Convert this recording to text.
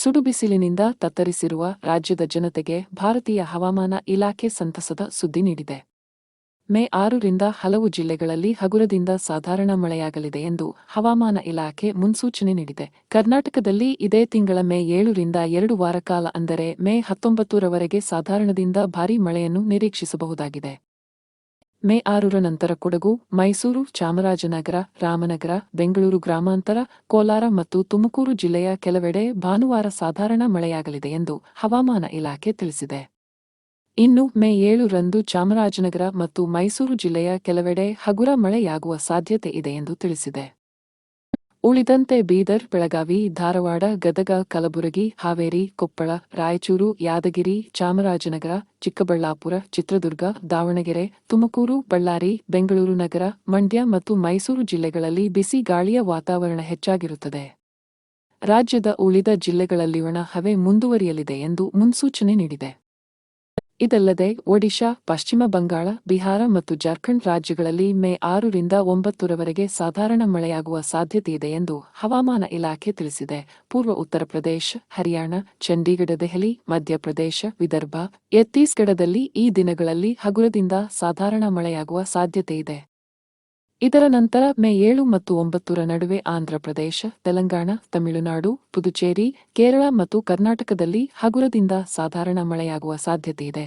ಸುಡುಬಿಸಿಲಿನಿಂದ ತತ್ತರಿಸಿರುವ ರಾಜ್ಯದ ಜನತೆಗೆ ಭಾರತೀಯ ಹವಾಮಾನ ಇಲಾಖೆ ಸಂತಸದ ಸುದ್ದಿ ನೀಡಿದೆ. ಮೇ ಆರರಿಂದ ಹಲವು ಜಿಲ್ಲೆಗಳಲ್ಲಿ ಹಗುರದಿಂದ ಸಾಧಾರಣ ಮಳೆಯಾಗಲಿದೆ ಎಂದು ಹವಾಮಾನ ಇಲಾಖೆ ಮುನ್ಸೂಚನೆ ನೀಡಿದೆ. ಕರ್ನಾಟಕದಲ್ಲಿ ಇದೇ ತಿಂಗಳ ಮೇ ಏಳರಿಂದ ಎರಡು ವಾರ ಕಾಲ ಅಂದರೆ ಮೇ ಹತ್ತೊಂಬತ್ತರವರೆಗೆ ಸಾಧಾರಣದಿಂದ ಭಾರೀ ಮಳೆಯನ್ನು ನಿರೀಕ್ಷಿಸಬಹುದಾಗಿದೆ. ಮೇ ಆರರ ನಂತರ ಕೊಡಗು, ಮೈಸೂರು, ಚಾಮರಾಜನಗರ, ರಾಮನಗರ, ಬೆಂಗಳೂರು ಗ್ರಾಮಾಂತರ, ಕೋಲಾರ ಮತ್ತು ತುಮಕೂರು ಜಿಲ್ಲೆಯ ಕೆಲವೆಡೆ ಭಾನುವಾರ ಸಾಧಾರಣ ಮಳೆಯಾಗಲಿದೆ ಎಂದು ಹವಾಮಾನ ಇಲಾಖೆ ತಿಳಿಸಿದೆ. ಇನ್ನು ಮೇ ಏಳರಂದು ಚಾಮರಾಜನಗರ ಮತ್ತು ಮೈಸೂರು ಜಿಲ್ಲೆಯ ಕೆಲವೆಡೆ ಹಗುರ ಮಳೆಯಾಗುವ ಸಾಧ್ಯತೆ ಇದೆ ಎಂದು ತಿಳಿಸಿದೆ. ಉಳಿದಂತೆ ಬೀದರ್, ಬೆಳಗಾವಿ, ಧಾರವಾಡ, ಗದಗ, ಕಲಬುರಗಿ, ಹಾವೇರಿ, ಕೊಪ್ಪಳ, ರಾಯಚೂರು, ಯಾದಗಿರಿ, ಚಾಮರಾಜನಗರ, ಚಿಕ್ಕಬಳ್ಳಾಪುರ, ಚಿತ್ರದುರ್ಗ, ದಾವಣಗೆರೆ, ತುಮಕೂರು, ಬಳ್ಳಾರಿ, ಬೆಂಗಳೂರು ನಗರ, ಮಂಡ್ಯ ಮತ್ತು ಮೈಸೂರು ಜಿಲ್ಲೆಗಳಲ್ಲಿ ಬಿಸಿ ಗಾಳಿಯ ವಾತಾವರಣ ಹೆಚ್ಚಾಗಿರುತ್ತದೆ. ರಾಜ್ಯದ ಉಳಿದ ಜಿಲ್ಲೆಗಳಲ್ಲಿ ಒಣ ಹವೆ ಮುಂದುವರಿಯಲಿದೆ ಎಂದು ಮುನ್ಸೂಚನೆ ನೀಡಿದೆ. ಇದಲ್ಲದೆ ಒಡಿಶಾ, ಪಶ್ಚಿಮ ಬಂಗಾಳ, ಬಿಹಾರ ಮತ್ತು ಜಾರ್ಖಂಡ್ ರಾಜ್ಯಗಳಲ್ಲಿ ಮೇ ಆರರಿಂದ ಒಂಬತ್ತರವರೆಗೆ ಸಾಧಾರಣ ಮಳೆಯಾಗುವ ಸಾಧ್ಯತೆ ಇದೆ ಎಂದು ಹವಾಮಾನ ಇಲಾಖೆ ತಿಳಿಸಿದೆ. ಪೂರ್ವ ಉತ್ತರ ಪ್ರದೇಶ, ಹರಿಯಾಣ, ಚಂಡೀಗಢ, ದೆಹಲಿ ಮಧ್ಯಪ್ರದೇಶ ವಿದರ್ಭ, ಛತ್ತೀಸ್ಗಢದಲ್ಲಿ ಈ ದಿನಗಳಲ್ಲಿ ಹಗುರದಿಂದ ಸಾಧಾರಣ ಮಳೆಯಾಗುವ ಸಾಧ್ಯತೆಯಿದೆ. ಇದರ ನಂತರ ಮೇ ಏಳು ಮತ್ತು ಒಂಬತ್ತರ ನಡುವೆ ಆಂಧ್ರಪ್ರದೇಶ, ತೆಲಂಗಾಣ, ತಮಿಳುನಾಡು, ಪುದುಚೇರಿ, ಕೇರಳ ಮತ್ತು ಕರ್ನಾಟಕದಲ್ಲಿ ಹಗುರದಿಂದ ಸಾಧಾರಣ ಮಳೆಯಾಗುವ ಸಾಧ್ಯತೆಯಿದೆ